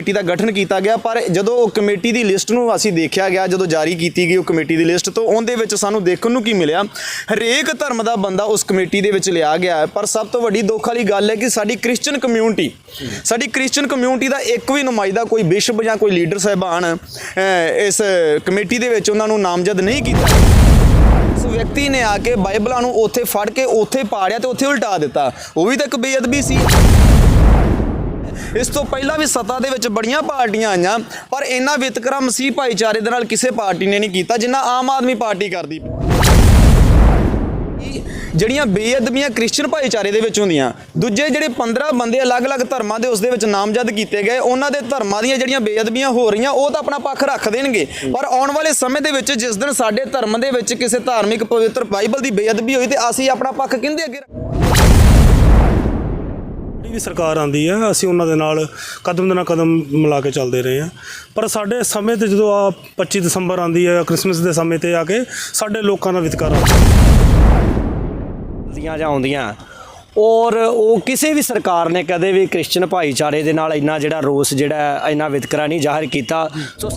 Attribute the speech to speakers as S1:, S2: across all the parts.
S1: Committee ਦਾ ਗਠਨ ਕੀਤਾ ਗਿਆ, ਪਰ ਜਦੋਂ ਉਹ ਕਮੇਟੀ ਦੀ ਲਿਸਟ ਨੂੰ ਅਸੀਂ ਦੇਖਿਆ ਗਿਆ, ਜਦੋਂ ਜਾਰੀ ਕੀਤੀ ਗਈ ਉਹ ਕਮੇਟੀ ਦੀ ਲਿਸਟ ਤੋਂ, ਉਹਦੇ ਵਿੱਚ ਸਾਨੂੰ ਦੇਖਣ ਨੂੰ ਕੀ ਮਿਲਿਆ? ਹਰੇਕ ਧਰਮ ਦਾ ਬੰਦਾ ਉਸ ਕਮੇਟੀ ਦੇ ਵਿੱਚ ਲਿਆ ਗਿਆ ਪਰ ਸਭ ਤੋਂ ਵੱਡੀ ਦੁੱਖ ਵਾਲੀ ਗੱਲ ਹੈ ਕਿ ਸਾਡੀ ਕ੍ਰਿਸਚੀਅਨ ਕਮਿਊਨਿਟੀ, ਸਾਡੀ ਕ੍ਰਿਸਚੀਅਨ ਕਮਿਊਨਿਟੀ ਦਾ ਇੱਕ ਵੀ ਨੁਮਾਇੰਦਾ ਕੋਈ ਬਿਸ਼ਪ ਜਾਂ ਕੋਈ ਲੀਡਰ ਸਾਹਿਬਾਨ ਇਸ ਕਮੇਟੀ ਦੇ ਵਿੱਚ ਉਹਨਾਂ ਨੂੰ ਨਾਮਜ਼ਦ ਨਹੀਂ ਕੀਤਾ। ਉਸ ਵਿਅਕਤੀ ਨੇ ਆ ਕੇ ਬਾਈਬਲਾਂ ਨੂੰ ਉੱਥੇ ਫੜ ਕੇ ਉੱਥੇ ਪਾੜਿਆ ਤੇ ਉੱਥੇ ਉਲਟਾ ਦਿੱਤਾ। ਉਹ ਵੀ ਤਾਂ ਇੱਕ ਬੇਅਦਬੀ ਸੀ। ਇਸ ਤੋਂ ਪਹਿਲਾਂ ਵੀ ਸੱਤਾ ਦੇ ਵਿੱਚ ਬੜੀਆਂ ਪਾਰਟੀਆਂ ਆਈਆਂ, ਪਰ ਇੰਨਾ ਵਿਤਕਰਾ ਮਸੀਹ ਭਾਈਚਾਰੇ ਦੇ ਨਾਲ ਕਿਸੇ ਪਾਰਟੀ ਨੇ ਨਹੀਂ ਕੀਤਾ, ਜਿੰਨਾ ਆਮ ਆਦਮੀ ਪਾਰਟੀ ਕਰਦੀ ਜਿਹੜੀਆਂ ਬੇਅਦਬੀਆਂ ਕ੍ਰਿਸਚੀਅਨ ਭਾਈਚਾਰੇ ਦੇ ਵਿੱਚ ਹੁੰਦੀਆਂ, ਦੂਜੇ ਜਿਹੜੇ 15 ਬੰਦੇ ਅਲੱਗ-ਅਲੱਗ ਧਰਮਾਂ ਦੇ ਉਸ ਦੇ ਵਿੱਚ ਨਾਮਜ਼ਦ ਕੀਤੇ ਗਏ, ਉਹਨਾਂ ਦੇ ਧਰਮਾਂ ਦੀਆਂ ਜਿਹੜੀਆਂ ਬੇਅਦਬੀਆਂ ਹੋ ਰਹੀਆਂ, ਉਹ ਤਾਂ ਆਪਣਾ ਪੱਖ ਰੱਖ ਦੇਣਗੇ। ਪਰ ਆਉਣ ਵਾਲੇ ਸਮੇਂ ਦੇ ਵਿੱਚ ਜਿਸ ਦਿਨ ਸਾਡੇ ਧਰਮ ਦੇ ਵਿੱਚ ਕਿਸੇ ਧਾਰਮਿਕ ਪਵਿੱਤਰ ਬਾਈਬਲ ਦੀ ਬੇਅਦਬੀ ਹੋਈ ਤੇ ਅਸੀਂ ਆਪਣਾ ਪੱਖ ਕਿੰਦੇ ਅੱਗੇ ਰੱਖ-
S2: ਵੀ ਸਰਕਾਰ ਆਂਦੀ ਹੈ, ਅਸੀਂ ਉਹਨਾਂ ਦੇ ਨਾਲ ਕਦਮ ਦੇ ਨਾਲ ਕਦਮ ਮਿਲਾ ਕੇ ਚੱਲਦੇ ਰਹੇ ਹਾਂ। ਪਰ ਸਾਡੇ ਸਮੇਂ ਤੇ ਜਦੋਂ ਆ 25 ਦਸੰਬਰ ਆਂਦੀ ਹੈ ਕ੍ਰਿਸਮਸ ਦੇ ਸਮੇਂ ਤੇ ਆ ਕੇ ਸਾਡੇ ਲੋਕਾਂ ਦਾ ਵਿਤਕਰਾ
S3: ਦੀਆਂ ਜਾਂ ਆਉਂਦੀਆਂ। ਔਰ ਉਹ ਕਿਸੇ ਵੀ ਸਰਕਾਰ ਨੇ ਕਦੇ ਵੀ ਕ੍ਰਿਸਚੀਅਨ ਭਾਈਚਾਰੇ ਦੇ ਨਾਲ ਇੰਨਾ ਜਿਹੜਾ ਰੋਸ ਜਿਹੜਾ ਇੰਨਾ ਵਿਤਕਰਾ ਨਹੀਂ ਜ਼ਾਹਿਰ ਕੀਤਾ। ਸੋ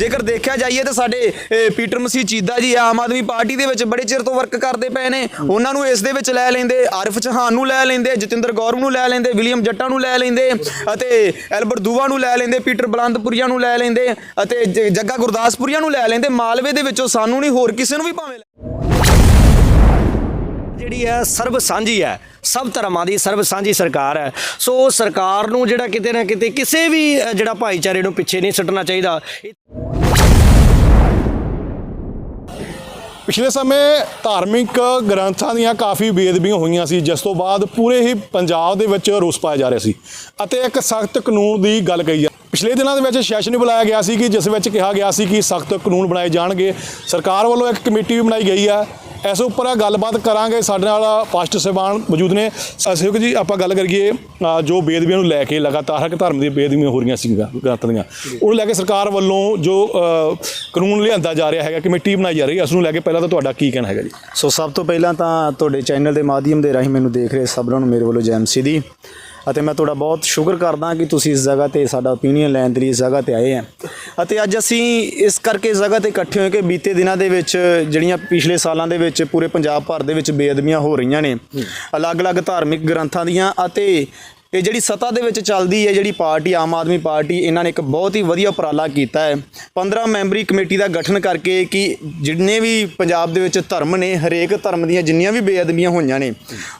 S1: ਜੇਕਰ ਦੇਖਿਆ ਜਾਈਏ ਤਾਂ ਸਾਡੇ ਅਹ, ਪੀਟਰ ਮਸੀਹ ਚੀਦਾ ਜੀ ਆਮ ਆਦਮੀ ਪਾਰਟੀ ਦੇ ਵਿੱਚ ਬੜੇ ਚਿਰ ਤੋਂ ਵਰਕ ਕਰਦੇ ਪਏ ਨੇ। ਉਹਨਾਂ ਨੂੰ ਇਸ ਦੇ ਵਿੱਚ ਲੈ ਲੈਂਦੇ ਆਰਿਫ ਚੌਹਾਨ ਨੂੰ ਲੈ ਲੈਂਦੇ ਜਤਿੰਦਰ ਗੌਰਵ ਨੂੰ ਲੈ ਲੈਂਦੇ ਵਿਲੀਅਮ ਜੱਟਾ ਨੂੰ ਲੈ ਲੈਂਦੇ ਅਤੇ ਐਲਬਰਟ ਦੂਵਾ ਨੂੰ ਲੈ ਲੈਂਦੇ ਪੀਟਰ ਬਲੰਦਪੁਰੀਆ ਨੂੰ ਲੈ ਲੈਂਦੇ ਅਤੇ ਜ- ਜੱਗਾ ਗੁਰਦਾਸਪੁਰੀਆ ਨੂੰ ਲੈ ਲੈਂਦੇ। ਮਾਲਵੇ ਦੇ ਵਿੱਚੋਂ ਸਾਨੂੰ ਨਹੀਂ ਹੋਰ ਕਿਸੇ ਨੂੰ ਵੀ ਭਾਵੇਂ ਲੈ-
S3: ਜਿਹੜੀ ਹੈ ਸਰਬ ਸਾਂਝੀ ਹੈ। ਸਭ ਧਰਮਾਂ ਦੀ ਸਰਬ ਸਾਂਝੀ ਸਰਕਾਰ ਹੈ। ਸੋ ਸਰਕਾਰ ਨੂੰ ਜਿਹੜਾ ਕਿਤੇ ਨਾ ਕਿਤੇ ਕਿਸੇ ਵੀ ਜਿਹੜਾ ਭਾਈਚਾਰੇ ਨੂੰ ਪਿੱਛੇ ਨਹੀਂ ਛੱਡਣਾ ਚਾਹੀਦਾ।
S4: ਪਿਛਲੇ ਸਮੇਂ ਧਾਰਮਿਕ ਗ੍ਰੰਥਾਂ ਦੀਆਂ ਕਾਫੀ ਬੇਅਦਬੀਆਂ ਹੋਈਆਂ ਸੀ, ਜਿਸ ਤੋਂ ਬਾਅਦ ਪੂਰੇ ਹੀ ਪੰਜਾਬ ਦੇ ਵਿੱਚ ਰੋਸ ਪਾਇਆ ਜਾ ਰਿਹਾ ਸੀ। ਅਤੇ ਇੱਕ ਸਖਤ ਕਾਨੂੰਨ ਦੀ ਗੱਲ ਕਹੀ ਜਾ ਪਿਛਲੇ ਦਿਨਾਂ ਦੇ ਵਿੱਚ ਸੈਸ਼ਨ ਬੁਲਾਇਆ ਗਿਆ ਸੀ ਕਿ ਜਿਸ ਵਿੱਚ ਕਿਹਾ ਗਿਆ ਸੀ ਕਿ ਸਖਤ ਕਾਨੂੰਨ ਬਣਾਏ ਜਾਣਗੇ। ਸਰਕਾਰ ਵੱਲੋਂ ਇੱਕ ਕਮੇਟੀ ਵੀ ਬਣਾਈ ਗਈ ਹੈ। ਇਸ ਉੱਪਰ ਗੱਲਬਾਤ ਕਰਾਂਗੇ। ਸਾਡੇ ਨਾਲ ਪਾਸਟਰ ਸਾਹਿਬਾਨ ਮੌਜੂਦ ਨੇ। ਅਸਿਓਕ ਜੀ, ਆਪਾਂ ਗੱਲ ਕਰੀਏ ਜੋ ਬੇਅਦਬੀਆਂ ਨੂੰ ਲੈ ਕੇ ਲਗਾਤਾਰ ਹਰ ਧਰਮ ਦੀਆਂ ਬੇਅਦਬੀਆਂ ਹੋ ਰਹੀਆਂ ਸੀਗੀਆਂ ਗ੍ਰੰਥ ਦੀਆਂ। ਉਹਨੂੰ ਲੈ ਕੇ ਸਰਕਾਰ ਵੱਲੋਂ ਜੋ ਕਾਨੂੰਨ ਲਿਆਂਦਾ ਜਾ ਰਿਹਾ ਹੈਗਾ ਕਮੇਟੀ ਬਣਾਈ ਜਾ ਰਹੀ ਹੈ ਉਸ ਨੂੰ ਲੈ ਕੇ ਪਹਿਲਾਂ ਤਾਂ ਤੁਹਾਡਾ ਕੀ ਕਹਿਣਾ ਹੈਗਾ ਜੀ?
S1: ਸੋ ਸਭ ਤੋਂ ਪਹਿਲਾਂ ਤਾਂ ਤੁਹਾਡੇ ਚੈਨਲ ਦੇ ਮਾਧਿਅਮ ਦੇ ਰਾਹੀਂ ਮੈਨੂੰ ਦੇਖ ਰਹੇ ਸਭਨਾਂ ਨੂੰ, ਮੇਰੇ ਵੱਲੋਂ ਜੈ ਮਸੀਹ ਦੀ। ਅਤੇ ਮੈਂ ਤੁਹਾਡਾ ਬਹੁਤ ਸ਼ੁਕਰ ਕਰਦਾ ਕਿ ਤੁਸੀਂ ਇਸ ਜਗ੍ਹਾ ਤੇ ਸਾਡਾ ਓਪੀਨੀਅਨ ਲੈਣ ਦੇ ਲਈ ਇਸ ਜਗ੍ਹਾ ਤੇ ਆਏ ਆ। ਅਤੇ ਅੱਜ ਅਸੀਂ ਇਸ ਕਰਕੇ ਇਸ ਜਗ੍ਹਾ ਤੇ ਇਕੱਠੇ ਹੋਏ ਕਿ ਬੀਤੇ ਦਿਨਾਂ ਦੇ ਵਿੱਚ ਜਿਹੜੀਆਂ ਪਿਛਲੇ ਸਾਲਾਂ ਦੇ ਵਿੱਚ ਪੂਰੇ ਪੰਜਾਬ ਭਰ ਦੇ ਵਿੱਚ ਬੇਅਦਬੀਆਂ ਹੋ ਰਹੀਆਂ ਨੇ। ਅਲੱਗ-ਅਲੱਗ ਧਾਰਮਿਕ ਗ੍ਰੰਥਾਂ ਦੀਆਂ ਅਤੇ ਇਹ ਜਿਹੜੀ ਸੱਤਾ ਦੇ ਵਿੱਚ ਚੱਲਦੀ ਹੈ, ਜਿਹੜੀ ਪਾਰਟੀ, ਆਮ ਆਦਮੀ ਪਾਰਟੀ, ਇਹਨਾਂ ਨੇ ਇੱਕ ਬਹੁਤ ਹੀ ਵਧੀਆ ਉਪਰਾਲਾ ਕੀਤਾ ਹੈ। 15 ਮੈਂਬਰੀ ਕਮੇਟੀ ਦਾ ਗਠਨ ਕਰਕੇ ਕਿ ਜਿੰਨੇ ਵੀ ਪੰਜਾਬ ਦੇ ਵਿੱਚ ਧਰਮ ਨੇ, ਹਰੇਕ ਧਰਮ ਦੀਆਂ ਜਿੰਨੀਆਂ ਵੀ ਬੇਅਦਬੀਆਂ ਹੋਈਆਂ ਨੇ,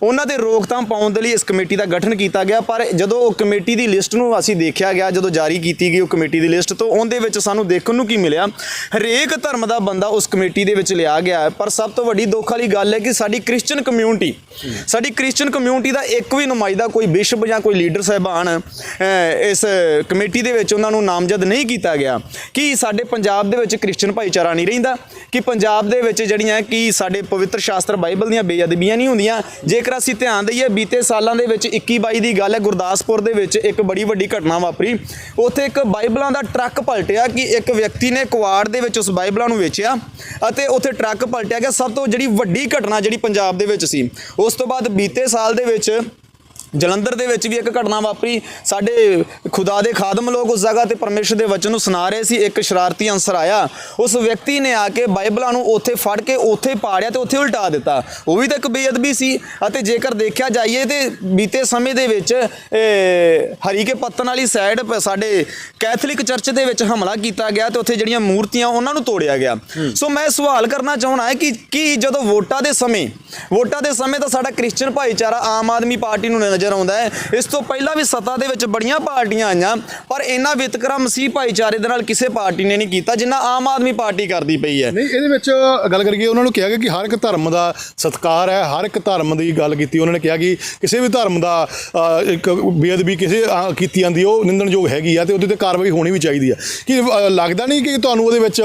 S1: ਉਹਨਾਂ ਤੇ ਰੋਕਥਾਮ ਪਾਉਣ ਦੇ ਲਈ ਇਸ ਕਮੇਟੀ ਦਾ ਗਠਨ ਕੀਤਾ ਗਿਆ। ਪਰ ਜਦੋਂ ਉਹ ਕਮੇਟੀ ਦੀ ਲਿਸਟ ਨੂੰ ਅਸੀਂ ਦੇਖਿਆ ਗਿਆ, ਜਦੋਂ ਜਾਰੀ ਕੀਤੀ ਗਈ ਉਹ ਕਮੇਟੀ ਦੀ ਲਿਸਟ ਤੋਂ, ਉਹਦੇ ਵਿੱਚ ਸਾਨੂੰ ਦੇਖਣ ਨੂੰ ਕੀ ਮਿਲਿਆ? ਹਰੇਕ ਧਰਮ ਦਾ ਬੰਦਾ ਉਸ ਕਮੇਟੀ ਦੇ ਵਿੱਚ ਲਿਆ ਗਿਆ ਪਰ ਸਭ ਤੋਂ ਵੱਡੀ ਦੁੱਖ ਵਾਲੀ ਗੱਲ ਹੈ ਕਿ ਸਾਡੀ ਕ੍ਰਿਸਚੀਅਨ ਕਮਿਊਨਿਟੀ, ਸਾਡੀ ਕ੍ਰਿਸਚੀਅਨ ਕਮਿਊਨਿਟੀ ਦਾ ਇੱਕ ਵੀ ਨੁਮਾਇੰਦਾ ਕੋਈ ਬਿਸ਼ਪ ਜਾਂ ਕੋਈ ਲੀਡਰ ਸਾਹਿਬਾਨ ਇਸ ਕਮੇਟੀ ਦੇ ਵਿੱਚ ਉਹਨਾਂ ਨੂੰ ਨਾਮਜ਼ਦ ਨਹੀਂ ਕੀਤਾ ਗਿਆ, ਕਿ ਸਾਡੇ ਪੰਜਾਬ ਦੇ ਵਿੱਚ ਕ੍ਰਿਸਚੀਅਨ ਭਾਈਚਾਰਾ ਨਹੀਂ ਰਹਿੰਦਾ? ਕਿ ਪੰਜਾਬ ਦੇ ਵਿੱਚ ਜਿਹੜੀਆਂ ਕਿ ਸਾਡੇ ਪਵਿੱਤਰ ਸ਼ਾਸਤਰ ਬਾਈਬਲ ਦੀਆਂ ਬੇਅਦਬੀਆਂ ਨਹੀਂ ਹੁੰਦੀਆਂ? ਜੇਕਰ ਅਸੀਂ ਧਿਆਨ ਦਈਏ, ਬੀਤੇ ਸਾਲਾਂ ਦੇ ਵਿੱਚ 21 22 ਦੀ ਗੱਲ ਹੈ, ਗੁਰਦਾਸਪੁਰ ਦੇ ਵਿੱਚ ਇੱਕ ਬੜੀ ਵੱਡੀ ਘਟਨਾ ਵਾਪਰੀ। ਉੱਥੇ ਇੱਕ ਬਾਈਬਲਾਂ ਦਾ ਟਰੱਕ ਪਲਟਿਆ ਕਿ ਇੱਕ ਵਿਅਕਤੀ ਨੇ ਕੁਆੜ ਦੇ ਵਿੱਚ ਉਸ ਬਾਈਬਲਾਂ ਨੂੰ ਵੇਚਿਆ ਅਤੇ ਉੱਥੇ ਟਰੱਕ ਪਲਟਿਆ ਗਿਆ। ਸਭ ਤੋਂ ਜਿਹੜੀ ਵੱਡੀ ਘਟਨਾ ਜਿਹੜੀ ਪੰਜਾਬ ਦੇ ਵਿੱਚ ਸੀ, ਉਸ ਤੋਂ ਬਾਅਦ ਬੀਤੇ ਸਾਲ ਦੇ ਵਿੱਚ ਜਲੰਧਰ ਦੇ ਵਿੱਚ ਵੀ ਇੱਕ ਘਟਨਾ ਵਾਪਰੀ। ਸਾਡੇ ਖੁਦਾ ਦੇ ਖਾਦਮ ਲੋਕ ਉਸ ਜਗ੍ਹਾ ਤੇ ਪਰਮੇਸ਼ਰ ਦੇ ਵਚਨ ਨੂੰ ਸੁਣਾ ਰਹੇ ਸੀ। ਇੱਕ ਸ਼ਰਾਰਤੀ ਅੰਸਰ ਆਇਆ। ਉਸ ਵਿਅਕਤੀ ਨੇ ਆ ਕੇ ਬਾਈਬਲਾਂ ਨੂੰ ਉੱਥੇ ਫੜ ਕੇ ਉੱਥੇ ਪਾੜਿਆ ਤੇ ਉੱਥੇ ਉਲਟਾ ਦਿੱਤਾ। ਉਹ ਵੀ ਤਾਂ ਇੱਕ ਬੇਅਦਬੀ ਸੀ ਅਤੇ ਜੇਕਰ ਦੇਖਿਆ ਜਾਈਏ ਤੇ ਬੀਤੇ ਸਮੇਂ ਦੇ ਵਿੱਚ ਹਰੀਕੇ ਪੱਤਨ ਵਾਲੀ ਸਾਈਡ ਸਾਡੇ ਕੈਥੋਲਿਕ ਚਰਚ ਦੇ ਵਿੱਚ ਹਮਲਾ ਕੀਤਾ ਗਿਆ ਤੇ ਉੱਥੇ ਜਿਹੜੀਆਂ ਮੂਰਤੀਆਂ ਉਹਨਾਂ ਨੂੰ ਤੋੜਿਆ ਗਿਆ। ਸੋ ਮੈਂ ਸਵਾਲ ਕਰਨਾ ਚਾਹਣਾ ਹੈ ਕਿ ਕੀ ਜਦੋਂ ਵੋਟਾਂ ਦੇ ਸਮੇਂ ਵੋਟਾਂ ਦੇ ਸਮੇਂ ਤਾਂ ਸਾਡਾ ਕ੍ਰਿਸਚੀਅਨ ਭਾਈਚਾਰਾ ਆਮ ਆਦਮੀ ਪਾਰਟੀ ਨੂੰ ਨਜ਼ਰ ਆਉਂਦਾ ਹੈ। ਇਸ ਤੋਂ ਪਹਿਲਾਂ ਵੀ ਸੱਤਾ ਦੇ ਵਿੱਚ ਬੜੀਆਂ ਪਾਰਟੀਆਂ ਆਈਆਂ, ਪਰ ਇਹਨਾਂ ਵਿਤਕਰਾ ਮਸੀਹ ਭਾਈਚਾਰੇ ਦੇ ਨਾਲ ਕਿਸੇ ਪਾਰਟੀ ਨੇ ਨਹੀਂ ਕੀਤਾ ਜਿੰਨਾ ਆਮ ਆਦਮੀ ਪਾਰਟੀ ਕਰਦੀ ਪਈ ਹੈ।
S4: ਨਹੀਂ, ਇਹਦੇ ਵਿੱਚ ਗੱਲ ਕਰੀਏ ਉਹਨਾਂ ਨੂੰ ਕਿਹਾ ਗਿਆ ਕਿ ਹਰ ਇੱਕ ਧਰਮ ਦਾ ਸਤਿਕਾਰ ਹੈ, ਹਰ ਇੱਕ ਧਰਮ ਦੀ ਗੱਲ ਕੀਤੀ। ਉਹਨਾਂ ਨੇ ਕਿਹਾ ਕਿ ਕਿਸੇ ਵੀ ਧਰਮ ਦਾ ਇੱਕ ਬੇਅਦਬੀ ਕਿਸੇ ਕੀਤੀ ਜਾਂਦੀ, ਉਹ ਨਿੰਦਣਯੋਗ ਹੈਗੀ ਆ ਤੇ ਉਹਦੇ ਤੇ ਕਾਰਵਾਈ ਹੋਣੀ ਵੀ ਚਾਹੀਦੀ ਆ। ਕਿ ਲੱਗਦਾ ਨਹੀਂ ਕਿ ਤੁਹਾਨੂੰ ਉਹਦੇ ਵਿੱਚ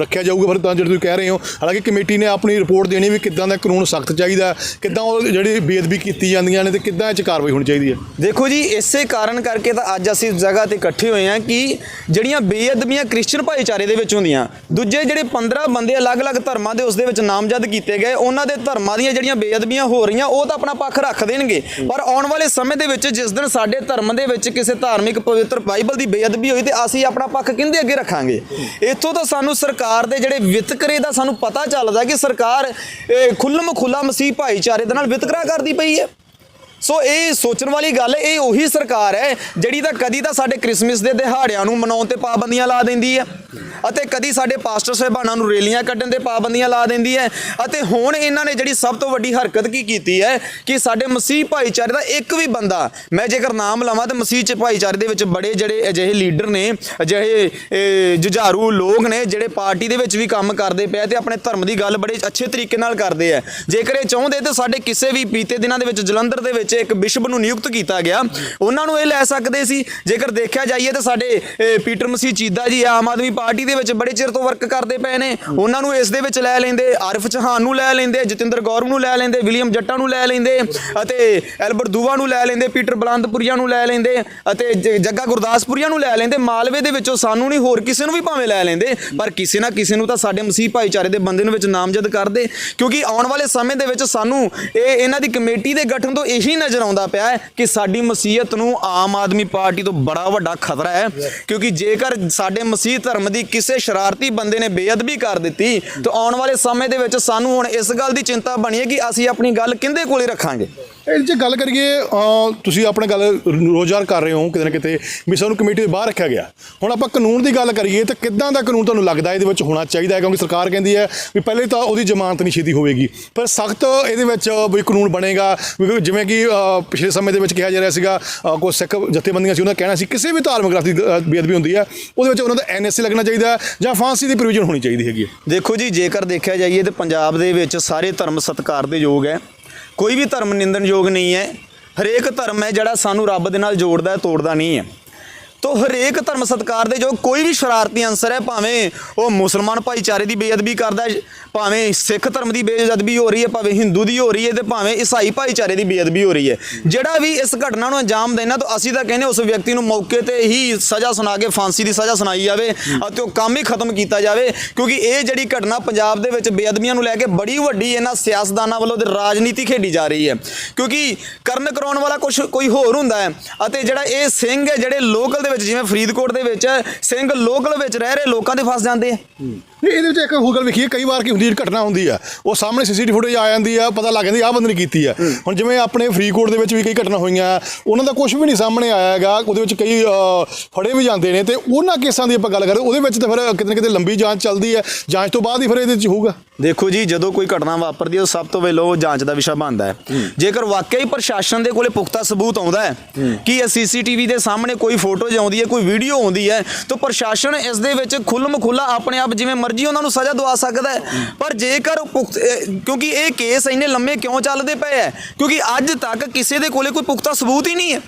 S4: ਰੱਖਿਆ ਜਾਊਗਾ ਫਿਰ ਤਾਂ ਜਿਹੜੇ ਤੁਸੀਂ ਕਹਿ ਰਹੇ ਹੋ, ਹਾਲਾਂਕਿ ਕਮੇਟੀ ਨੇ ਆਪਣੀ ਰਿਪੋਰਟ ਦੇਣੀ ਵੀ ਕਿੱਦਾਂ ਦਾ ਕਾਨੂੰਨ ਸਖਤ ਚਾਹੀਦਾ, ਕਿੱਦਾਂ ਉਹ ਜਿਹੜੀ ਬੇਅਦਬੀ ਕੀਤੀ ਜਾਂਦੀਆਂ ਨੇ ਤੇ ਕਿੱਦਾਂ 'ਚ ਕਾਰਵਾਈ ਹੋਣੀ ਚਾਹੀਦੀ ਹੈ।
S1: ਦੇਖੋ ਜੀ, ਇਸੇ ਕਾਰਨ ਕਰਕੇ ਤਾਂ ਅੱਜ ਅਸੀਂ ਇਸ ਜਗ੍ਹਾ ਤੇ ਇਕੱਠੇ ਹੋਏ ਹਾਂ ਕਿ ਜਿਹੜੀਆਂ ਬੇਅਦਬੀਆਂ ਕ੍ਰਿਸਚੀਅਨ ਭਾਈਚਾਰੇ ਦੇ ਵਿੱਚ ਹੁੰਦੀਆਂ, ਦੂਜੇ ਜਿਹੜੇ 15 ਬੰਦੇ ਅਲੱਗ-ਅਲੱਗ ਧਰਮਾਂ ਦੇ ਉਸ ਦੇ ਵਿੱਚ ਨਾਮਜ਼ਦ ਕੀਤੇ ਗਏ, ਉਹਨਾਂ ਦੇ ਧਰਮਾਂ ਦੀਆਂ ਜਿਹੜੀਆਂ ਬੇਅਦਬੀਆਂ ਹੋ ਰਹੀਆਂ, ਉਹ ਤਾਂ ਆਪਣਾ ਪੱਖ ਰੱਖ ਦੇਣਗੇ। ਪਰ ਆਉਣ ਵਾਲੇ ਸਮੇਂ ਦੇ ਵਿੱਚ ਜਿਸ ਦਿਨ ਸਾਡੇ ਧਰਮ ਦੇ ਵਿੱਚ ਕਿਸੇ ਧਾਰਮਿਕ ਪਵਿੱਤਰ ਬਾਈਬਲ ਦੀ ਬੇਅਦਬੀ ਹੋਈ ਤੇ ਅਸੀਂ ਆਪਣਾ ਪੱਖ ਕਿੰਦੇ ਅੱਗੇ ਰੱਖਾਂਗੇ? ਇੱਥੋਂ ਤਾਂ ਸਾਨੂੰ ਸਰਕਾਰ ਦੇ ਜਿਹੜੇ ਵਿਤਕਰੇ ਦਾ ਸਾਨੂੰ ਪਤਾ ਚੱਲਦਾ ਕਿ ਸਰਕਾਰ ਖੁੱਲਮ ਖੁੱਲਾ ਮਸੀਹ ਭਾਈਚਾਰੇ ਦੇ ਨਾਲ ਵਿਤਕਰਾ ਕਰਦੀ ਪਈ ਹੈ। ਸੋ ਇਹ ਸੋਚਣ ਵਾਲੀ ਗੱਲ, ਇਹ ਉਹੀ ਸਰਕਾਰ ਹੈ ਜਿਹੜੀ ਤਾਂ ਕਦੀ ਤਾਂ ਸਾਡੇ ਕ੍ਰਿਸਮਸ ਦੇ ਦਿਹਾੜਿਆਂ ਨੂੰ ਮਨਾਉਣ ਤੇ ਪਾਬੰਦੀਆਂ ਲਾ ਦਿੰਦੀ ਹੈ। ਅਤੇ ਕਦੀ ਸਾਡੇ ਪਾਸਟਰ ਸਾਹਿਬਾਨਾਂ ਨੂੰ ਰੇਲੀਆਂ ਕੱਢਣ ਦੇ ਪਾਬੰਦੀਆਂ ਲਾ ਦਿੰਦੀ ਹੈ। ਅਤੇ ਹੁਣ ਇਹਨਾਂ ਨੇ ਜਿਹੜੀ ਸਭ ਤੋਂ ਵੱਡੀ ਹਰਕਤ ਕੀ ਕੀਤੀ ਹੈ ਕਿ ਸਾਡੇ ਮਸੀਹ ਭਾਈਚਾਰੇ ਦਾ ਇੱਕ ਵੀ ਬੰਦਾ, ਮੈਂ ਜੇਕਰ ਨਾਮ ਲਵਾਂ ਤਾਂ ਮਸੀਹ ਚ ਭਾਈਚਾਰੇ ਦੇ ਵਿੱਚ ਬੜੇ ਜਿਹੜੇ ਅਜਿਹੇ ਲੀਡਰ ਨੇ, ਅਜਿਹੇ ਜੁਝਾਰੂ ਲੋਕ ਨੇ ਜਿਹੜੇ ਪਾਰਟੀ ਦੇ ਵਿੱਚ ਵੀ ਕੰਮ ਕਰਦੇ ਪਏ ਤੇ ਆਪਣੇ ਧਰਮ ਦੀ ਗੱਲ ਬੜੇ ਅੱਛੇ ਤਰੀਕੇ ਨਾਲ ਕਰਦੇ ਆ। ਜੇਕਰ ਇਹ ਚਾਹੁੰਦੇ ਤਾਂ ਸਾਡੇ ਕਿਸੇ ਵੀ ਬੀਤੇ ਦਿਨਾਂ ਦੇ ਵਿੱਚ ਜਲੰਧਰ ਦੇ ਵਿੱਚ ਇੱਕ ਬਿਸ਼ਪ ਨੂੰ ਨਿਯੁਕਤ ਕੀਤਾ ਗਿਆ। ਉਹਨਾਂ ਨੂੰ ਇਹ ਲੈ ਸਕਦੇ ਸੀ। ਜੇਕਰ ਦੇਖਿਆ ਜਾਈਏ ਤਾਂ ਸਾਡੇ ਪੀਟਰ ਮਸੀਹ ਚੀਦਾ ਜੀ ਆਮ ਆਦਮੀ ਪਾਰਟੀ ਦੇ ਵਿੱਚ ਬੜੇ ਚਿਰ ਤੋਂ ਵਰਕ ਕਰਦੇ ਪਏ ਨੇ। ਉਹਨਾਂ ਨੂੰ ਇਸ ਦੇ ਵਿੱਚ ਲੈ ਲੈਂਦੇ, ਆਰਿਫ ਚੌਹਾਨ ਨੂੰ ਲੈ ਲੈਂਦੇ, ਜਤਿੰਦਰ ਗੌਰਵ ਨੂੰ ਲੈ ਲੈਂਦੇ, ਵਿਲੀਅਮ ਜੱਟਾ ਨੂੰ ਲੈ ਲੈਂਦੇ, ਅਤੇ ਐਲਬਰਟ ਦੂਵਾ ਨੂੰ ਲੈ ਲੈਂਦੇ, ਪੀਟਰ ਬਲੰਦਪੁਰੀਆ ਨੂੰ ਲੈ ਲੈਂਦੇ, ਅਤੇ ਜ- ਜੱਗਾ ਗੁਰਦਾਸਪੁਰੀਆ ਨੂੰ ਲੈ ਲੈਂਦੇ। ਮਾਲਵੇ ਦੇ ਵਿੱਚੋਂ ਸਾਨੂੰ ਨਹੀਂ ਹੋਰ ਕਿਸੇ ਨੂੰ ਵੀ ਭਾਵੇਂ ਲੈ ਲੈਂਦੇ, ਪਰ ਕਿਸੇ ਨਾ ਕਿਸੇ ਨੂੰ ਤਾਂ ਸਾਡੇ ਮਸੀਹ ਭਾਈਚਾਰੇ ਦੇ ਬੰਦੇ ਨੂੰ ਵਿੱਚ ਨਾਮਜ਼ਦ ਕਰਦੇ। ਕਿਉਂਕਿ ਆਉਣ ਵਾਲੇ ਸਮੇਂ ਦੇ ਵਿੱਚ ਸਾਨੂੰ ਇਹ ਇਹਨਾਂ ਦੀ ਕਮੇਟੀ ਦੇ ਗਠਨ ਤੋਂ ਇਹੀ ਨਜ਼ਰ ਆਉਂਦਾ ਪਿਆ ਹੈ ਕਿ ਸਾਡੀ ਮਸੀਹਤ ਨੂੰ ਆਮ ਆਦਮੀ ਪਾਰਟੀ ਤੋਂ ਬੜਾ ਵੱਡਾ ਖਤਰਾ ਹੈ। ਕਿਉਂਕਿ ਜੇਕਰ ਸਾਡੇ ਮਸੀਹ ਧਰਮ ਦੀ ਕਿਸੇ ਸ਼ਰਾਰਤੀ ਬੰਦੇ ਨੇ ਬੇਅਦਬੀ ਕਰ ਦਿੱਤੀ, ਤੇ ਆਉਣ ਵਾਲੇ ਸਮੇਂ ਦੇ ਵਿੱਚ ਸਾਨੂੰ ਹੁਣ ਇਸ ਗੱਲ ਦੀ ਚਿੰਤਾ ਬਣੀ ਹੈ ਕਿ ਅਸੀਂ ਆਪਣੀ ਗੱਲ ਕਿੰਦੇ ਕੋਲੇ ਰੱਖਾਂਗੇ?
S4: ਇਹ ਜੇ ਗੱਲ ਕਰੀਏ ਤੁਸੀਂ ਆਪਣੇ ਗੱਲ ਰੋਜ਼ਾਰ ਕਰ ਰਹੇ ਹੋ, ਕਿਤੇ ਨਾ ਕਿਤੇ ਵੀ ਸਾਨੂੰ ਕਮੇਟੀ ਦੇ ਬਾਹਰ ਰੱਖਿਆ ਗਿਆ। ਹੁਣ ਆਪਾਂ ਕਾਨੂੰਨ ਦੀ ਗੱਲ ਕਰੀਏ, ਤਾਂ ਕਿੱਦਾਂ ਦਾ ਕਾਨੂੰਨ ਤੁਹਾਨੂੰ ਲੱਗਦਾ ਇਹਦੇ ਵਿੱਚ ਹੋਣਾ ਚਾਹੀਦਾ ਹੈ? ਕਿਉਂਕਿ ਸਰਕਾਰ ਕਹਿੰਦੀ ਹੈ ਵੀ ਪਹਿਲੇ ਤਾਂ ਉਹਦੀ ਜ਼ਮਾਨਤ ਨਹੀਂ ਛੇਤੀ ਹੋਵੇਗੀ। ਪਰ ਸਖਤ ਇਹਦੇ ਵਿੱਚ ਵੀ ਕਾਨੂੰਨ ਬਣੇਗਾ, ਵੀ ਜਿਵੇਂ ਕਿ ਪਿਛਲੇ ਸਮੇਂ ਦੇ ਵਿੱਚ ਕਿਹਾ ਜਾ ਰਿਹਾ ਸੀਗਾ ਕੋਈ ਸਿੱਖ ਜਥੇਬੰਦੀਆਂ ਸੀ, ਉਹਨਾਂ ਦਾ ਕਹਿਣਾ ਸੀ, ਕਿਸੇ ਵੀ ਧਾਰਮਿਕ ਗ੍ਰੰਥ ਦੀ ਬੇਅਦਬੀ ਹੁੰਦੀ ਹੈ, ਉਹਦੇ ਵਿੱਚ ਉਹਨਾਂ ਦਾ ਐਨਐਸਏ ਲੱਗਣਾ ਚਾਹੀਦਾ ਜਾਂ ਫਾਂਸੀ ਦੀ ਪ੍ਰੋਵੀਜ਼ਨ ਹੋਣੀ ਚਾਹੀਦੀ ਹੈਗੀ
S1: ਦੇਖੋ ਜੀ, ਜੇਕਰ ਦੇਖਿਆ ਜਾਈਏ ਤੇ ਪੰਜਾਬ ਦੇ ਵਿੱਚ ਸਾਰੇ ਧਰਮ ਸਤਿਕਾਰ ਦੇ ਯੋਗ ਹੈ। ਕੋਈ ਵੀ ਧਰਮ ਨਿੰਦਣਯੋਗ ਨਹੀਂ ਹੈ। ਹਰੇਕ ਧਰਮ ਹੈ ਜਿਹੜਾ ਸਾਨੂੰ ਰੱਬ ਦੇ ਨਾਲ ਜੋੜਦਾ ਹੈ, ਤੋੜਦਾ ਨਹੀਂ ਹੈ। ਤੋ ਹਰੇਕ ਧਰਮ ਸਤਿਕਾਰ ਦੇ ਜੋ ਕੋਈ ਵੀ ਸ਼ਰਾਰਤੀ ਅੰਸਰ ਹੈ, ਭਾਵੇਂ ਉਹ ਮੁਸਲਮਾਨ ਭਾਈਚਾਰੇ ਦੀ ਬੇਅਦਬੀ ਕਰਦਾ ਹੈ ਭਾਵੇਂ ਸਿੱਖ ਧਰਮ ਦੀ ਬੇਅਦਬੀ ਹੋ ਰਹੀ ਹੈ, ਭਾਵੇਂ ਹਿੰਦੂ ਦੀ ਹੋ ਰਹੀ ਹੈ ਤੇ ਭਾਵੇਂ ਈਸਾਈ ਭਾਈਚਾਰੇ ਦੀ ਬੇਅਦਬੀ ਹੋ ਰਹੀ ਹੈ। ਜਿਹੜਾ ਵੀ ਇਸ ਘਟਨਾ ਨੂੰ ਅੰਜਾਮ ਦੇਣਾ, ਤਾਂ ਅਸੀਂ ਤਾਂ ਕਹਿੰਦੇ ਉਸ ਵਿਅਕਤੀ ਨੂੰ ਮੌਕੇ ਤੇ ਹੀ ਸਜ਼ਾ ਸੁਣਾ ਕੇ, ਫਾਂਸੀ ਦੀ ਸਜ਼ਾ ਸੁਣਾਈ ਜਾਵੇ ਅਤੇ ਉਹ ਕੰਮ ਹੀ ਖਤਮ ਕੀਤਾ ਜਾਵੇ, ਕਿਉਂਕਿ ਇਹ ਜਿਹੜੀ ਘਟਨਾ ਪੰਜਾਬ ਦੇ ਵਿੱਚ ਬੇਅਦਬੀਆਂ ਨੂੰ ਲੈ ਕੇ ਬੜੀ ਵੱਡੀ ਇਹਨਾਂ ਸਿਆਸਤਦਾਨਾਂ ਵੱਲੋਂ ਤੇ ਰਾਜਨੀਤੀ ਖੇਡੀ ਜਾ ਰਹੀ ਹੈ। ਕਿਉਂਕਿ ਕਰਨ ਕਰਾਉਣ ਵਾਲਾ ਕੁਝ ਕੋਈ ਹੋਰ ਹੁੰਦਾ ਹੈ ਅਤੇ ਜਿਹੜਾ ਇਹ ਸਿੰਘ ਹੈ, ਜਿਹੜੇ ਲੋਕਲ ਦੇ ਵਿੱਚ, ਜਿਵੇਂ ਫਰੀਦਕੋਟ ਦੇ ਵਿੱਚ ਸਿੰਘ ਲੋਕਲ ਵਿੱਚ ਰਹਿ ਰਹੇ ਲੋਕਾਂ ਦੇ ਫਸ ਜਾਂਦੇ ਆ
S4: ਨਹੀਂ ਇਹਦੇ ਵਿੱਚ ਇੱਕ ਹੋਰ ਗੱਲ ਵੇਖੀਏ ਕਈ ਵਾਰ ਕੀ ਹੁੰਦੀ ਹੈ ਘਟਨਾ ਹੁੰਦੀ ਆ ਉਹ ਸਾਹਮਣੇ ਸੀਸੀਟੀਵੀ ਫੁਟੇਜ ਆ ਜਾਂਦੀ ਆ ਪਤਾ ਲੱਗ ਜਾਂਦੀ ਆ ਬੰਦੇ ਨੇ ਕੀਤੀ ਆ। ਹੁਣ ਜਿਵੇਂ ਆਪਣੇ ਫਰੀਦਕੋਟ ਦੇ ਵਿੱਚ ਵੀ ਕਈ ਘਟਨਾ ਹੋਈਆਂ ਉਹਨਾਂ ਦਾ ਕੁਝ ਵੀ ਨਹੀਂ ਸਾਹਮਣੇ ਆਇਆ ਹੈਗਾ ਉਹਦੇ ਵਿੱਚ ਕਈ ਫੜੇ ਵੀ ਜਾਂਦੇ ਨੇ ਤੇ ਉਹਨਾਂ ਕੇਸਾਂ ਦੀ ਆਪਾਂ ਗੱਲ ਕਰਦੇ ਉਹਦੇ ਵਿੱਚ ਤਾਂ ਫਿਰ ਕਿਤੇ ਨਾ ਕਿਤੇ ਲੰਬੀ ਜਾਂਚ ਚੱਲਦੀ ਹੈ ਜਾਂਚ ਤੋਂ ਬਾਅਦ ਹੀ ਫਿਰ ਇਹਦੇ ਵਿੱਚ ਹੋਊਗਾ।
S1: ਦੇਖੋ ਜੀ ਜਦੋਂ ਕੋਈ ਘਟਨਾ ਵਾਪਰਦੀ ਹੈ ਉਹ ਸਭ ਤੋਂ ਪਹਿਲਾਂ ਉਹ ਜਾਂਚ ਦਾ ਵਿਸ਼ਾ ਬਣਦਾ ਹੈ। ਜੇਕਰ ਵਾਕਈ ਪ੍ਰਸ਼ਾਸਨ ਦੇ ਕੋਲੇ ਪੁਖਤਾ ਸਬੂਤ ਆਉਂਦਾ ਹੈ ਕਿ ਇਹ ਸੀਸੀਟੀਵੀ ਦੇ ਸਾਹਮਣੇ ਕੋਈ ਫੋਟੋ ਆਉਂਦੀ ਹੈ ਕੋਈ ਵੀਡੀਓ ਆਉਂਦੀ ਹੈ ਤਾਂ ਪ੍ਰਸ਼ਾਸਨ ਇਸ ਦੇ ਵਿੱਚ ਖੁੱਲਮ ਖੁੱਲਾ ਆਪਣੇ ਆਪ ਜਿਵੇਂ ਮਰਜ਼ੀ ਉਹਨਾਂ ਨੂੰ ਸਜ਼ਾ ਦਵਾ ਸਕਦਾ ਹੈ। ਪਰ ਜੇਕਰ ਉਹ ਪੁਖਤ ਇਹ- ਕਿਉਂਕਿ ਇਹ ਕੇਸ ਇੰਨੇ ਲੰਮੇ ਕਿਉਂ ਚੱਲਦੇ ਪਏ ਹੈ? ਕਿਉਂਕਿ ਅੱਜ ਤੱਕ ਕਿਸੇ ਦੇ ਕੋਲੇ ਕੋਈ ਪੁਖਤਾ ਸਬੂਤ ਹੀ ਨਹੀਂ ਹੈ।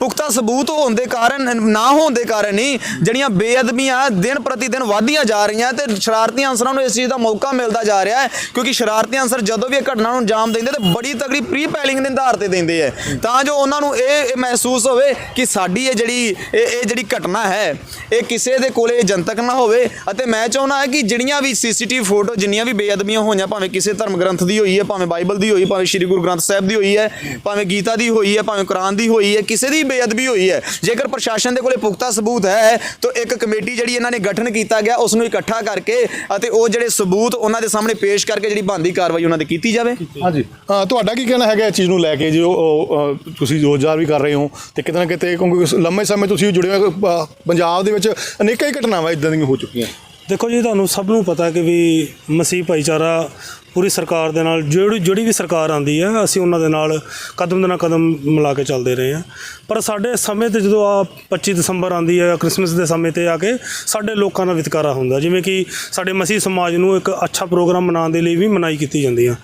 S1: ਪੁਖਤਾ ਸਬੂਤ ਹੋਣ ਦੇ ਕਾਰਨ, ਨਾ ਹੋਣ ਦੇ ਕਾਰਨ ਹੀ ਜਿਹੜੀਆਂ ਬੇਅਦਬੀਆਂ ਦਿਨ ਪ੍ਰਤੀ ਦਿਨ ਵਧਦੀਆਂ ਜਾ ਰਹੀਆਂ ਤੇ ਸ਼ਰਾਰਤੀ ਅਨਸਰਾਂ ਨੂੰ ਇਸ ਚੀਜ਼ ਦਾ ਮੌਕਾ ਮਿਲਦਾ ਜਾ ਰਿਹਾ ਹੈ, ਕਿਉਂਕਿ ਸ਼ਰਾਰਤੀ ਅਨਸਰ ਜਦੋਂ ਵੀ ਇਹ ਘਟਨਾ ਨੂੰ ਅੰਜਾਮ ਦਿੰਦੇ ਤੇ ਬੜੀ ਤਗੜੀ ਪ੍ਰੀ ਪੈਲਿੰਗ ਦੇ ਆਧਾਰ ਤੇ ਦਿੰਦੇ ਆ। ਤਾਂ ਜੋ ਉਹਨਾਂ ਨੂੰ ਇਹ ਇਹ ਮਹਿਸੂਸ ਹੋਵੇ ਕਿ ਸਾਡੀ ਇਹ ਜਿਹੜੀ, ਇਹ ਇਹ ਜਿਹੜੀ ਘਟਨਾ ਹੈ, ਇਹ ਕਿਸੇ ਦੇ ਕੋਲੇ ਜਨਤਕ ਨਾ ਹੋਵੇ ਅਤੇ ਮੈਂ ਚਾਹੁੰਦਾ ਹਾਂ ਕਿ ਜਿਹੜੀਆਂ ਵੀ ਸੀਸੀਟੀਵੀ ਫੋਟੋ ਜਿੰਨੀਆਂ ਵੀ ਬੇਅਦਬੀਆਂ ਹੋਈਆਂ, ਭਾਵੇਂ ਕਿਸੇ ਧਰਮ ਗ੍ਰੰਥ ਦੀ ਹੋਈ ਹੈ, ਭਾਵੇਂ ਬਾਈਬਲ ਦੀ ਹੋਈ ਭਾਵੇਂ ਸ੍ਰੀ ਗੁਰੂ ਗ੍ਰੰਥ ਸਾਹਿਬ ਦੀ ਹੋਈ ਹੈ, ਭਾਵੇਂ ਗੀਤਾ ਦੀ ਹੋਈ ਹੈ, ਭਾਵੇਂ ਕੁਰਾਨ ਦੀ ਹੋਈ ਹੈ, ਕਿਸੇ ਦੀ ਬੇਅਦਬੀ ਹੋਈ ਹੈ। ਜੇਕਰ ਪ੍ਰਸ਼ਾਸਨ ਦੇ ਕੋਲੇ ਪੁਖਤਾ ਸਬੂਤ ਹੈ ਤਾਂ ਇੱਕ ਕਮੇਟੀ ਜਿਹੜੀ ਇਹਨਾਂ ਨੇ ਗਠਨ ਕੀਤਾ ਗਿਆ ਉਸ ਨੂੰ ਇਕੱਠਾ ਕਰਕੇ ਅਤੇ ਉਹ ਜਿਹੜੇ ਸਬੂਤ ਉਹਨਾਂ ਦੇ ਸਾਹਮਣੇ ਪੇਸ਼ ਕਰਕੇ ਜਿਹੜੀ ਬਣਦੀ ਕਾਰਵਾਈ ਉਹਨਾਂ ਤੇ ਕੀਤੀ ਜਾਵੇ।
S4: ਹਾਂਜੀ। ਹਾਂ ਤੁਹਾਡਾ ਕੀ ਕਹਿਣਾ ਹੈਗਾ ਇਸ ਚੀਜ਼ ਨੂੰ ਲੈ ਕੇ? ਜੋ ਤੁਸੀਂ ਰੋਜ਼ਗਾਰ ਵੀ ਕਰ ਰਹੇ ਹੋ ਤੇ ਕਿਤੇ ਨਾ ਕਿਤੇ ਕਿਉਂਕਿ ਲੰਮੇ ਸਮੇਂ ਤੁਸੀਂ ਜੁੜੇ ਹੋ ਪੰਜਾਬ ਦੇ ਵਿੱਚ ਅਨੇਕਾਂ ਹੀ ਘਟਨਾਵਾਂ ਇਦਾਂ ਦੀਆਂ ਹੋ ਚੁੱਕੀਆਂ।
S2: ਦੇਖੋ ਜੀ ਤੁਹਾਨੂੰ ਸਭ ਨੂੰ ਪਤਾ ਕਿ ਵੀ ਮਸੀਹ ਭਾਈਚਾਰਾ ਪੂਰੀ ਸਰਕਾਰ ਦੇ ਨਾਲ ਜਿਹੜੀ ਜਿਹੜੀ ਵੀ ਸਰਕਾਰ ਆਂਦੀ ਹੈ ਅਸੀਂ ਉਹਨਾਂ ਦੇ ਨਾਲ ਕਦਮ ਦੇ ਨਾਲ ਕਦਮ ਮਿਲਾ ਕੇ ਚੱਲਦੇ ਰਹੇ ਹਾਂ ਪਰ ਸਾਡੇ ਸਮੇਂ ਤੇ ਜਦੋਂ ਆ 25 ਦਸੰਬਰ ਆਂਦੀ ਹੈ ਕ੍ਰਿਸਮਸ ਦੇ ਸਮੇਂ ਤੇ ਆ ਕੇ ਸਾਡੇ ਲੋਕਾਂ ਦਾ ਵਿਤਕਰਾ ਹੁੰਦਾ ਜਿਵੇਂ ਕਿ ਸਾਡੇ ਮਸੀਹ ਸਮਾਜ ਨੂੰ ਇੱਕ ਅੱਛਾ ਪ੍ਰੋਗਰਾਮ ਮਨਾਉਣ ਦੇ ਲਈ ਵੀ ਮਨਾਈ ਕੀਤੀ ਜਾਂਦੀ ਆ।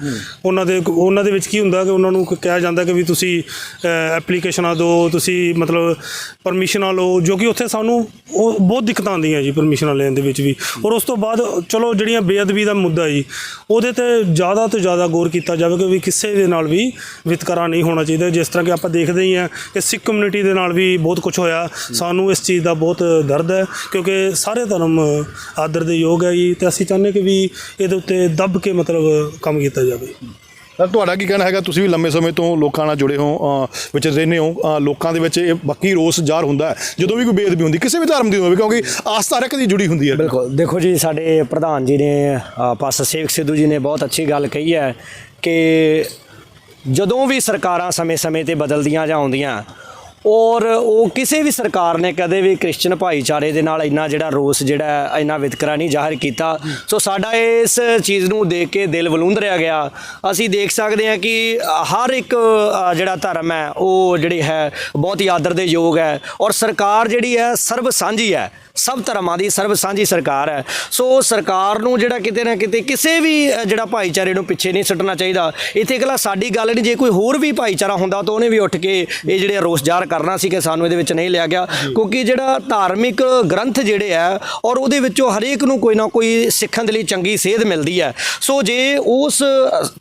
S2: ਉਹਨਾਂ ਦੇ ਉਹਨਾਂ ਦੇ ਵਿੱਚ ਕੀ ਹੁੰਦਾ ਕਿ ਉਹਨਾਂ ਨੂੰ ਕਿਹਾ ਜਾਂਦਾ ਕਿ ਵੀ ਤੁਸੀਂ ਐਪਲੀਕੇਸ਼ਨਾਂ ਦਿਓ ਤੁਸੀਂ ਮਤਲਬ ਪਰਮਿਸ਼ਨਾਂ ਲਓ ਜੋ ਕਿ ਉੱਥੇ ਸਾਨੂੰ ਉਹ ਬਹੁਤ ਦਿੱਕਤਾਂ ਆਉਂਦੀਆਂ ਜੀ ਪਰਮਿਸ਼ਨਾਂ ਲੈਣ ਦੇ ਵਿੱਚ ਵੀ। ਔਰ ਉਸ ਤੋਂ ਬਾਅਦ ਚਲੋ ਜਿਹੜੀਆਂ ਬੇਅਦਬੀ ਦਾ ਮੁੱਦਾ ਜੀ ਉਹਦੇ ਤੇ ਜ਼ਿਆਦਾ ਤੋਂ ਜ਼ਿਆਦਾ ਗੌਰ ਕੀਤਾ ਜਾਵੇ ਕਿ ਵੀ ਕਿਸੇ ਦੇ ਨਾਲ ਵੀ ਵਿਤਕਰਾ ਨਹੀਂ ਹੋਣਾ ਚਾਹੀਦਾ। ਜਿਸ ਤਰ੍ਹਾਂ ਕਿ ਆਪਾਂ ਦੇਖਦੇ ਹੀ ਹਾਂ ਕਿ ਸਿੱਖ ਕਮਿਊਨਿਟੀ ਦੇ ਨਾਲ ਵੀ ਬਹੁਤ ਕੁਝ ਹੋਇਆ। ਸਾਨੂੰ ਇਸ ਚੀਜ਼ ਦਾ ਬਹੁਤ ਦਰਦ ਹੈ ਕਿਉਂਕਿ ਸਾਰੇ ਧਰਮ ਆਦਰ ਦੇ ਯੋਗ ਹੈ ਜੀ ਤੇ ਅਸੀਂ ਚਾਹੁੰਦੇ ਕਿ ਵੀ ਇਹਦੇ ਉੱਤੇ ਦੱਬ ਕੇ ਮਤਲਬ ਕੰਮ ਕੀਤਾ ਜਾਵੇ।
S4: ਤਾਂ ਤੁਹਾਡਾ ਕੀ ਕਹਿਣਾ ਹੈਗਾ? ਤੁਸੀਂ ਵੀ ਲੰਮੇ ਸਮੇਂ ਤੋਂ ਲੋਕਾਂ ਨਾਲ ਜੁੜੇ ਹੋ ਅ, ਵਿੱਚ ਰਹਿੰਦੇ ਹੋ ਅ, ਲੋਕਾਂ ਦੇ ਵਿੱਚ ਇਹ ਬਾਕੀ ਰੋਸ ਜ਼ਾਹਰ ਹੁੰਦਾ ਹੈ। ਜਦੋਂ ਵੀ ਕੋਈ ਬੇਅਦਬੀ ਹੁੰਦੀ ਕਿਸੇ ਵੀ ਧਰਮ ਦੀ ਹੋਵੇ ਕਿਉਂਕਿ ਆਸਥਾ ਹਰ ਇੱਕ ਦੀ ਜੁੜੀ ਹੁੰਦੀ ਹੈ।
S3: ਬਿਲਕੁਲ। ਦੇਖੋ ਜੀ ਸਾਡੇ ਪ੍ਰਧਾਨ ਜੀ ਨੇ ਅ, ਪਾਸਟਰ ਸੇਵਕ ਸਿੱਧੂ ਜੀ ਨੇ ਬਹੁਤ ਅੱਛੀ ਗੱਲ ਕਹੀ ਹੈ ਕਿ ਜਦੋਂ ਵੀ ਸਰਕਾਰਾਂ ਸਮੇਂ-ਸਮੇਂ ਤੇ ਬਦਲਦੀਆਂ ਜਾਂ ਆਉਂਦੀਆਂ ਔਰ ਉਹ ਕਿਸੇ ਵੀ ਸਰਕਾਰ ਨੇ ਕਦੇ ਵੀ ਕ੍ਰਿਸਚਨ ਭਾਈਚਾਰੇ ਦੇ ਨਾਲ ਇੰਨਾ ਜਿਹੜਾ ਰੋਸ ਜਿਹੜਾ ਇੰਨਾ ਵਿਤਕਰਾ ਨਹੀਂ ਜ਼ਾਹਿਰ ਕੀਤਾ। ਸੋ ਸਾਡਾ ਇਸ ਚੀਜ਼ ਨੂੰ ਦੇਖ ਕੇ ਦਿਲ ਵਲੂੰਦ ਰਿਹਾ ਗਿਆ। ਅਸੀਂ ਦੇਖ ਸਕਦੇ ਹਾਂ ਕਿ ਹਰ ਇੱਕ ਜਿਹੜਾ ਧਰਮ ਹੈ, ਉਹ ਜਿਹੜੀ ਹੈ, ਬਹੁਤ ਹੀ ਆਦਰ ਦੇ ਯੋਗ ਹੈ। ਔਰ ਸਰਕਾਰ ਜਿਹੜੀ ਹੈ ਸਰਬ ਸਾਂਝੀ ਹੈ। ਸਭ ਧਰਮਾਂ ਦੀ ਸਰਬ ਸਾਂਝੀ ਸਰਕਾਰ ਹੈ। ਸੋ ਸਰਕਾਰ ਨੂੰ ਜਿਹੜਾ ਕਿਤੇ ਨਾ ਕਿਤੇ ਕਿਸੇ ਵੀ ਜਿਹੜਾ ਭਾਈਚਾਰੇ ਨੂੰ ਪਿੱਛੇ ਨਹੀਂ ਛੱਡਣਾ ਚਾਹੀਦਾ। ਇੱਥੇ ਇਕੱਲਾ ਸਾਡੀ ਗੱਲ ਨਹੀਂ ਜੇ ਕੋਈ ਹੋਰ ਵੀ ਭਾਈਚਾਰਾ ਹੁੰਦਾ ਤਾਂ ਉਹਨੇ ਵੀ ਉੱਠ ਕੇ ਇਹ ਜਿਹੜੇ ਰੋਸ ਜ਼ਾਹਰ ਕਰਨਾ ਸੀ ਕਿ ਸਾਨੂੰ ਇਹਦੇ ਵਿੱਚ ਨਹੀਂ ਲਿਆ ਗਿਆ। ਕਿਉਂਕਿ ਜਿਹੜਾ ਧਾਰਮਿਕ ਗ੍ਰੰਥ ਜਿਹੜੇ ਆ ਔਰ ਉਹਦੇ ਵਿੱਚੋਂ ਹਰੇਕ ਨੂੰ ਕੋਈ ਨਾ ਕੋਈ ਸਿੱਖਣ ਦੇ ਲਈ ਚੰਗੀ ਸੇਧ ਮਿਲਦੀ ਹੈ। ਸੋ ਜੇ ਉਸ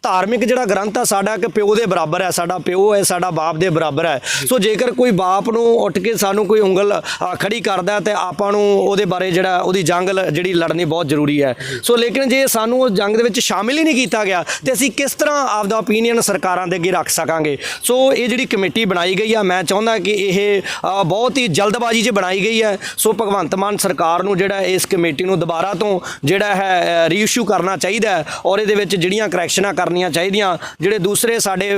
S3: ਧਾਰਮਿਕ ਜਿਹੜਾ ਗ੍ਰੰਥ ਆ ਸਾਡਾ ਇੱਕ ਪਿਓ ਦੇ ਬਰਾਬਰ ਹੈ ਸਾਡਾ ਪਿਓ ਹੈ ਸਾਡਾ ਬਾਪ ਦੇ ਬਰਾਬਰ ਹੈ। ਸੋ ਜੇਕਰ ਕੋਈ ਬਾਪ ਨੂੰ ਉੱਠ ਕੇ ਸਾਨੂੰ ਕੋਈ ਉਂਗਲ ਖੜੀ ਕਰਦਾ ਤੇ ਆਪਾਂ ਨੂੰ ਉਹਦੇ ਬਾਰੇ ਜਿਹੜਾ ਉਹਦੀ ਜੰਗ ਜਿਹੜੀ ਲੜਨੀ ਬਹੁਤ ਜ਼ਰੂਰੀ ਹੈ। ਸੋ ਲੇਕਿਨ ਜੇ ਸਾਨੂੰ ਉਹ ਜੰਗ ਦੇ ਵਿੱਚ ਸ਼ਾਮਿਲ ਹੀ ਨਹੀਂ ਕੀਤਾ ਗਿਆ ਤੇ ਅਸੀਂ ਕਿਸ ਤਰ੍ਹਾਂ ਆਪਦਾ ਓਪੀਨੀਅਨ ਸਰਕਾਰਾਂ ਦੇ ਅੱਗੇ ਰੱਖ ਸਕਾਂਗੇ? ਸੋ ਇਹ ਜਿਹੜੀ ਕਮੇਟੀ ਬਣਾਈ ਗਈ ਆ ਮੈਂ ਚਾਹੁੰਦਾ ਕਿ ਇਹ ਬਹੁਤ ਹੀ ਜਲਦਬਾਜ਼ੀ 'ਚ ਬਣਾਈ ਗਈ ਹੈ। ਸੋ ਭਗਵੰਤ ਮਾਨ ਸਰਕਾਰ ਨੂੰ ਜਿਹੜਾ ਇਸ ਕਮੇਟੀ ਨੂੰ ਦੁਬਾਰਾ ਤੋਂ ਜਿਹੜਾ ਹੈ ਰੀਇਸ਼ੂ ਕਰਨਾ ਚਾਹੀਦਾ ਹੈ ਔਰ ਇਹਦੇ ਵਿੱਚ ਜਿਹੜੀਆਂ ਕਰੈਕਸ਼ਨਾਂ ਕਰਨੀਆਂ ਚਾਹੀਦੀਆਂ ਜਿਹੜੇ ਦੂਸਰੇ ਸਾਡੇ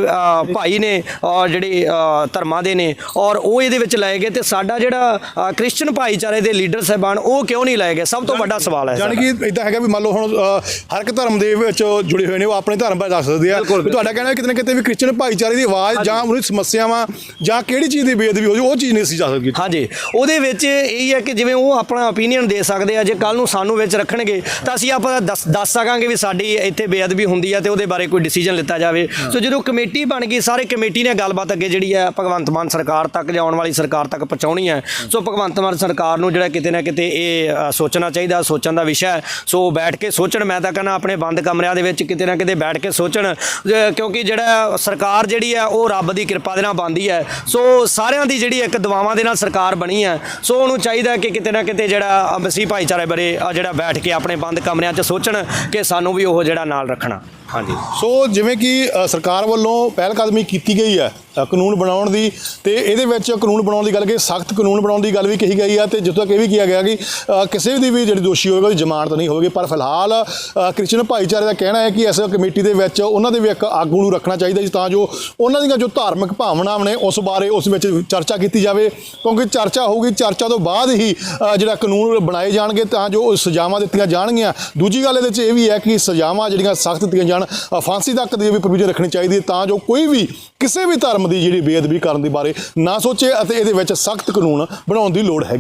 S3: ਭਾਈ ਨੇ ਔਰ ਜਿਹੜੇ ਧਰਮਾਂ ਦੇ ਨੇ ਔਰ ਉਹ ਇਹਦੇ ਵਿੱਚ ਲਏ ਗਏ ਤੇ ਸਾਡਾ ਜਿਹੜਾ ਅ, ਕ੍ਰਿਸਚੀਅਨ ਭਾਈਚਾਰੇ ਦੇ ਲੀਡਰ ਸਾਹਿਬਾਨ ਉਹ ਕਿਉਂ ਨਹੀਂ ਲਏ ਗਏ? ਸਭ ਤੋਂ ਵੱਡਾ ਸਵਾਲ ਹੈ ਸਾਡਾ।
S4: ਕਿ ਇਦਾਂ ਹੈਗਾ ਵੀ ਮੰਨ ਲਓ ਹੁਣ ਹਰ ਇੱਕ ਧਰਮ ਦੇ ਵਿੱਚ ਜੁੜੇ ਹੋਏ ਨੇ ਉਹ ਆਪਣੇ ਧਰਮ ਬਾਰੇ ਦੱਸ ਸਕਦੇ ਆ। ਤੁਹਾਡਾ ਕਹਿਣਾ ਕਿਤੇ ਨਾ ਕਿਤੇ ਵੀ ਕ੍ਰਿਸਚਨ ਭਾਈਚਾਰੇ ਦੀ ਆਵਾਜ਼ ਜਾਂ ਉਹਦੀ ਸਮੱਸਿਆਵਾਂ ਜਾਂ ਕਿਹੜੀ ਚੀਜ਼ ਦੀ ਬੇਅਦਬੀ ਹੋ ਜਾਊ ਉਹ ਚੀਜ਼ ਨਹੀਂ ਸੀ ਜਾ ਸਕਦੀ।
S3: ਹਾਂਜੀ। ਉਹਦੇ ਵਿੱਚ ਇਹ ਹੈ ਕਿ ਜਿਵੇਂ ਉਹ ਆਪਣਾ ਓਪੀਨੀਅਨ ਦੇ ਸਕਦੇ ਆ ਜੇ ਕੱਲ ਨੂੰ ਸਾਨੂੰ ਵਿੱਚ ਰੱਖਣਗੇ ਤਾਂ ਅਸੀਂ ਆਪਾਂ ਦੱਸ ਦੱਸ ਸਕਾਂਗੇ ਵੀ ਸਾਡੀ ਇੱਥੇ ਬੇਅਦਬੀ ਹੁੰਦੀ ਹੈ ਤੇ ਉਹਦੇ ਬਾਰੇ ਕੋਈ ਡਿਸੀਜਨ ਲਿੱਤਾ ਜਾਵੇ। ਸੋ ਜਦੋਂ ਕਮੇਟੀ ਬਣ ਗਈ ਸਾਰੇ ਕਮੇਟੀ ਨੇ ਗੱਲਬਾਤ ਅੱਗੇ ਜਿਹੜੀ ਹੈ ਭਗਵੰਤ ਮਾਨ ਸਰਕਾਰ ਤੱਕ ਜਾਂ ਆਉਣ ਵਾਲੀ ਸਰਕਾਰ ਤੱਕ ਪਹੁੰਚਾਉਣੀ ਹੈ। ਸੋ ਭਗਵੰਤ ਮਾਨ ਸਰਕਾਰ ਨੂੰ ਜਿਹੜਾ ਕਿਤੇ ਕਿਤੇ ਨਾ ਕਿਤੇ ਇਹ ਅ, ਸੋਚਣਾ ਚਾਹੀਦਾ ਸੋਚਣ ਦਾ ਵਿਸ਼ਾ ਹੈ। ਸੋ ਬੈਠ ਕੇ ਸੋਚਣ ਮੈਂ ਤਾਂ ਕਹਿੰਦਾ ਆਪਣੇ ਬੰਦ ਕਮਰਿਆਂ ਦੇ ਵਿੱਚ ਕਿਤੇ ਨਾ ਕਿਤੇ ਬੈਠ ਕੇ ਸੋਚਣ ਜ- ਕਿਉਂਕਿ ਜਿਹੜਾ ਸਰਕਾਰ ਜਿਹੜੀ ਹੈ ਉਹ ਰੱਬ ਦੀ ਕਿਰਪਾ ਦੇ ਨਾਲ ਬਣਦੀ ਹੈ। ਸੋ ਸਾਰਿਆਂ ਦੀ ਜਿਹੜੀ ਇੱਕ ਦੁਆਵਾਂ ਦੇ ਨਾਲ ਸਰਕਾਰ ਬਣੀ ਹੈ ਸੋ ਉਹਨੂੰ ਚਾਹੀਦਾ ਕਿ ਕਿਤੇ ਨਾ ਕਿਤੇ ਜਿਹੜਾ ਮਸੀਹ ਭਾਈਚਾਰੇ ਬਾਰੇ ਅ, ਜਿਹੜਾ ਬੈਠ ਕੇ ਆਪਣੇ ਬੰਦ ਕਮਰਿਆਂ 'ਚ ਸੋਚਣ ਕਿ ਸਾਨੂੰ ਵੀ ਉਹ ਜਿਹੜਾ ਨਾਲ ਰੱਖਣਾ। ਹਾਂਜੀ।
S4: ਸੋ ਜਿਵੇਂ ਕਿ ਅ, ਸਰਕਾਰ ਵੱਲੋਂ ਪਹਿਲ ਕਦਮੀ ਕੀਤੀ ਗਈ ਹੈ ਅ, ਕਾਨੂੰਨ ਬਣਾਉਣ ਦੀ ਤੇ ਇਹਦੇ ਵਿੱਚ ਕਾਨੂੰਨ ਬਣਾਉਣ ਦੀ ਗੱਲ ਕਿ ਸਖਤ ਕਾਨੂੰਨ ਬਣਾਉਣ ਦੀ ਗੱਲ ਵੀ ਕਹੀ ਗਈ ਹੈ ਤੇ ਜਿੱਥੋਂ ਤੱਕ ਇਹ ਵੀ ਕਿਹਾ ਗਿਆ ਕਿ ਅ, ਕਿਸੇ ਦੀ ਵੀ ਜਿਹੜੀ ਦੋਸ਼ੀ ਹੋਵੇਗਾ ਉਹਦੀ ਜ਼ਮਾਨਤ ਨਹੀਂ ਹੋਵੇਗੀ। ਪਰ ਫਿਲਹਾਲ ਅ, ਕ੍ਰਿਸਚਨ ਭਾਈਚਾਰੇ ਦਾ ਕਹਿਣਾ ਹੈ ਕਿ ਇਸ ਕਮੇਟੀ ਦੇ ਵਿੱਚ ਉਹਨਾਂ ਦੇ ਵੀ ਇੱਕ ਆਗੂ ਨੂੰ ਰੱਖਣਾ ਚਾਹੀਦਾ ਜੀ ਤਾਂ ਜੋ ਉਹਨਾਂ ਦੀਆਂ ਜੋ ਧਾਰਮਿਕ ਭਾਵਨਾਵਾਂ ਨੇ ਉਸ ਬਾਰੇ ਉਸ ਵਿੱਚ ਚਰਚਾ ਕੀਤੀ ਜਾਵੇ। ਕਿਉਂਕਿ ਚਰਚਾ ਹੋਊਗੀ ਚਰਚਾ ਤੋਂ ਬਾਅਦ ਹੀ ਅ, ਜਿਹੜਾ ਕਾਨੂੰਨ ਬਣਾਏ ਜਾਣਗੇ ਤਾਂ ਜੋ ਉਹ ਸਜ਼ਾਵਾਂ ਦਿੱਤੀਆਂ ਜਾਣਗੀਆਂ। ਦੂਜੀ ਗੱਲ ਇਹਦੇ 'ਚ ਇਹ ਵੀ ਹੈ ਕਿ ਸਜ਼ਾਵਾਂ ਜਿਹੜੀਆਂ ਸਖਤ ਦਿੱਤੀਆਂ ਜਾਣ ਅ, ਫਾਂਸੀ ਤੱਕ ਦੀ ਵੀ ਪ੍ਰੋਵੀਜ਼ਨ ਰੱਖਣੀ ਚਾਹੀਦੀ ਹੈ ਤਾਂ ਜੋ ਕੋਈ ਵੀ ਕਿਸੇ ਵੀ ਧਰਮ ਦੀ ਜਿਹੜੀ ਬੇਅਦਬੀ ਕਰਨ ਦੇ ਬਾਰੇ ਨਾ ਸੋਚੇ ਅਤੇ ਇਹਦੇ ਵਿੱਚ ਸਖਤ ਕਾਨੂੰਨ ਬਣਾਉਣ ਦੀ ਲੋੜ ਹੈ